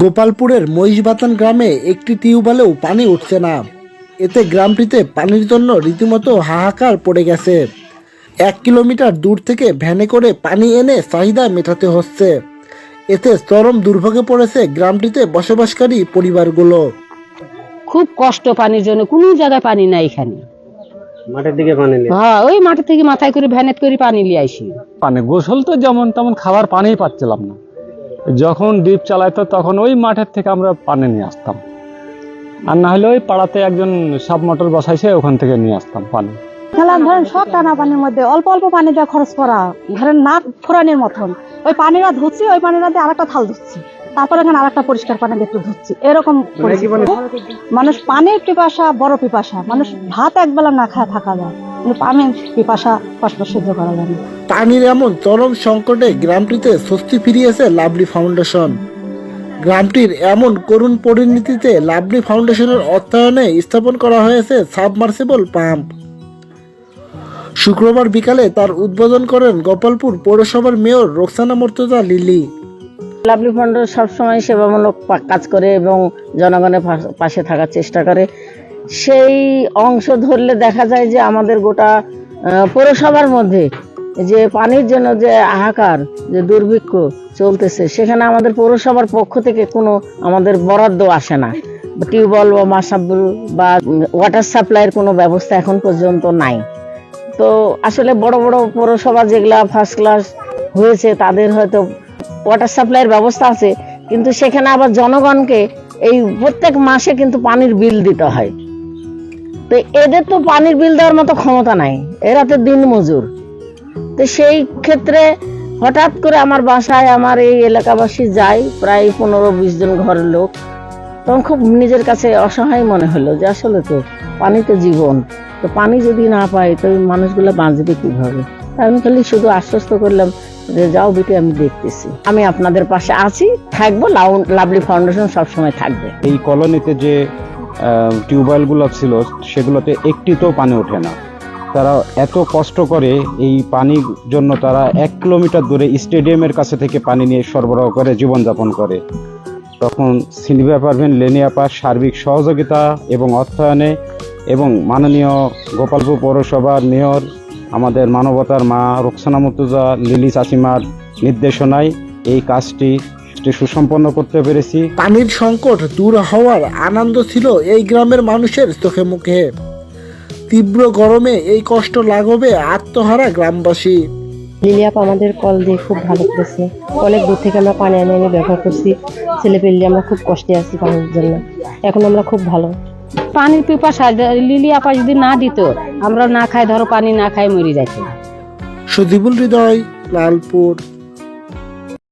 গোপালপুরের মহিষবাতান গ্রামে একটি টিউবওয়েলেও পানি উঠছে না। এতে গ্রামটিতে পানির জন্য রীতিমতো হাহাকার পড়ে গেছে। এক কিলোমিটার দূর থেকে ভ্যানে করে পানি এনে চাহিদা মেটাতে হচ্ছে। এতে চরম দুর্ভোগে পড়েছে গ্রামটিতে বসবাসকারী পরিবারগুলো। খুব কষ্ট পানির জন্য কোনো জায়গায় পানি নাই এখানে। মাঠের দিকে পানি নেই? হ্যাঁ ওই মাঠে থেকে মাথায় করে ভ্যানেট করে পানি নিয়ে আসি। পানি গোসল তো যেমন তেমন খাবার পানিই পাচ্ছিলাম না। যখন ডিপ চালাইতো তখন ওই মাঠের থেকে আমরা পানি নিয়ে আসতাম। আর না হলে ওই পাড়াতে একজন সাব মোটর বসাইছে ওখান থেকে নিয়ে আসতাম পানি। খেলাম ধরেন সব টানা পানির মধ্যে অল্প অল্প পানি দিয়ে খরচ করা ধরেন নাক ফোরানির মতন। ওই পানিরা ধুচ্ছি ওই পানিরা দিয়ে আরেকটা থাল ধুচ্ছি। তারপরে এখানে আরেকটা পরিষ্কার পানি দিয়ে একটু ধুচ্ছি। এরকম পরিস্থিতি। মানুষ পানির পিপাসা বড় পিপাসা। মানুষ ভাত একবেলা না খায় থাকা যায়। কিন্তু পানির পিপাসা কষ্ট সহ্য করা যায় পানির এমন চরম সংকটে গ্রামটিতে স্বস্তি ফিরিয়েছে লাভলি ফাউন্ডেশন। গ্রামটির এমন করুণ পরিণতিতে লাভলি ফাউন্ডেশনের অর্থায়নে স্থাপন করা হয়েছে সাবমার্সিবল পাম্প। শুক্রবার বিকালে তার উদ্বোধন করেন গোপালপুর পৌরসভার mayor Roksana Murtaza Lily. Lovely Foundation সবসময় সেবামূলক কাজ করে এবং জনগণের পাশে থাকার চেষ্টা করে। সেই অংশ ধরলে দেখা যায় যে আমাদের গোটা পৌরসভার মধ্যে যে পানির জন্য যে হাহাকার, যে দুর্ভিক্ষ চলতেছে, সেখানে আমাদের পৌরসভার পক্ষ থেকে কোনো আমাদের বরাদ্দ আসে না। টিউবওয়েল বা মাসাবুল বা ওয়াটার সাপ্লাইয়ের কোনো ব্যবস্থা এখন পর্যন্ত নাই। তো আসলে বড় বড় পৌরসভা যেগুলা ফার্স্ট ক্লাস হয়েছে, তাদের হয়তো ওয়াটার সাপ্লাইয়ের ব্যবস্থা আছে, কিন্তু সেখানে আবার জনগণকে এই প্রত্যেক মাসে কিন্তু পানির বিল দিতে হয়। তো এদের তো পানির বিল দেওয়ার মতো ক্ষমতা নাই। এরা তো দিন মজুর তো সেই ক্ষেত্রে হঠাৎ করে আমার বাসায় আমার এই এলাকাবাসী যায়, প্রায় পনেরো বিশ জন ঘরের লোক। তখন খুব নিজের কাছে অসহায় মনে হলো যে আসলে তো পানি তো জীবন। তো পানি যদি না পাই, তো মানুষগুলো বাঁচবে কীভাবে? তাই আমি খালি শুধু আশ্বস্ত করলাম যে যাও বেটি, আমি দেখতেছি। আমি আপনাদের পাশে আছি, থাকব। লাভলি ফাউন্ডেশন সবসময় থাকবে। এই কলোনিতে যে টিউবওয়েলগুলো ছিল, সেগুলোতে একটিতেও পানি ওঠে না। তারা এত কষ্ট করে এই পানির জন্য তারা এক কিলোমিটার দূরে স্টেডিয়ামের কাছে থেকে পানি নিয়ে সরবরাহ করে, জীবনযাপন করে। তখন সিনিবা পারভেন লেনিয়াপার সার্বিক সহযোগিতা এবং অর্থায়নে এবং মাননীয় গোপালপুর পৌরসভার মেয়র, আমাদের মানবতার মা রোকসানা মুর্তুজা, লিলি চাচিমার নির্দেশনায় এই কাজটি সুসম্পন্ন করতে পেরেছি। পানির সংকট দূর হওয়ার আনন্দ ছিল এই গ্রামের মানুষের চোখে মুখে। তীব্র গরমে এই কষ্ট লাঘবে আত্মহারা গ্রামবাসী। লিলিয়াপ আমাদের কল দিয়ে খুব ভালো করেছে। অনেক দূর থেকে আমরা পানি এনে এনে ব্যবহার করছি। ছেলে পেলে আমরা খুব কষ্টে আছি পানির জন্য। এখন আমরা খুব ভালো। পানির পিপাসা লিলি আপা যদি না দিত আমরা না খাই ধরো পানি না খাই মরে যাইতাম সজিবুল হৃদয় লালপুর।